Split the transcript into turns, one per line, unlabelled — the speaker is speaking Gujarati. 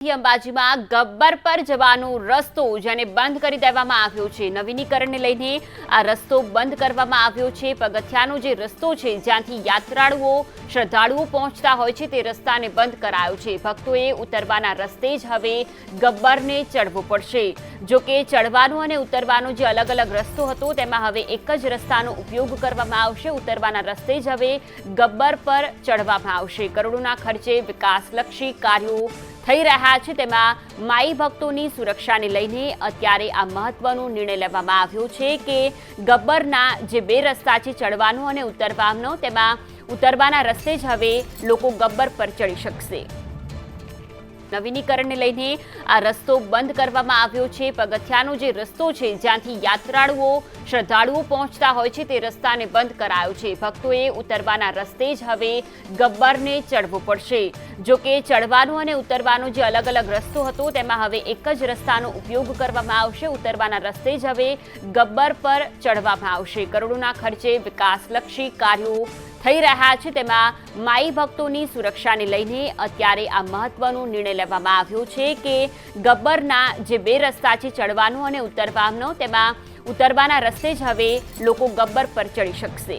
અંબાજીમાં ગબ્બર પર જવાનો રસ્તો જેને બંધ કરી દેવામાં આવ્યો છે. નવીનીકરણને લઈને આ રસ્તો બંધ કરવામાં આવ્યો છે. પગથિયાનો જે રસ્તો છે, જ્યાંથી યાત્રાળુઓ, શ્રદ્ધાળુઓ પહોંચતા હોય છે, તે રસ્તાને બંધ કરાયો છે. ભક્તોએ ઉતરવાના રસ્તે જ હવે ગબ્બરને ચડવું પડશે. જો કે ચડવાનો અને ઉતરવાનો જે અલગ અલગ રસ્તો હતો, તેમાં હવે એક જ રસ્તાનો ઉપયોગ કરવામાં આવશે. ઉતરવાના રસ્તે જ હવે ગબ્બર પર ચડવામાં આવશે. કરોડોના ખર્ચે વિકાસલક્ષી કાર્યો થઈ રહ્યા છે. તેમાં માઈ ભક્તોની સુરક્ષાને લઈને અત્યારે આ મહત્વનો નિર્ણય લેવામાં આવ્યો છે કે ગબ્બરના જે બે રસ્તા છે ચડવાનો અને ઉતરવાનો, તેમાં ઉતરવાના રસ્તે જ હવે લોકો ગબ્બર પર ચડી શકશે. નવીનીકરણને લઈને આ રસ્તો બંધ કરવામાં આવ્યો છે. પગથિયાનો જે રસ્તો છે, જ્યાંથી યાત્રાળુઓ, શ્રદ્ધાળુઓ પહોંચતા હોય છે, તે રસ્તાને બંધ કરાયો છે. ભક્તોએ ઉતરવાના રસ્તે જ હવે ગબ્બરને ચડવું પડશે. જો કે ચડવાનો અને ઉતરવાનો જે અલગ અલગ રસ્તો હતો, તેમાં હવે એક જ રસ્તાનો ઉપયોગ કરવામાં આવશે. ઉતરવાના રસ્તે જ હવે ગબ્બર પર ચડવામાં આવશે. કરોડોના ખર્ચે વિકાસલક્ષી કાર્યો થઈ રહ્યા છે, તેમાં માઈ ભક્તોની સુરક્ષાને લઈને અત્યારે આ મહત્વનો નિર્ણય લેવામાં આવ્યો છે કે ગબ્બરના જે બે રસ્તા છે ચડવાનો અને ઉતરવાનો, તેમાં ઉતરવાના રસ્તે જ હવે લોકો ગબ્બર પર ચડી શકશે.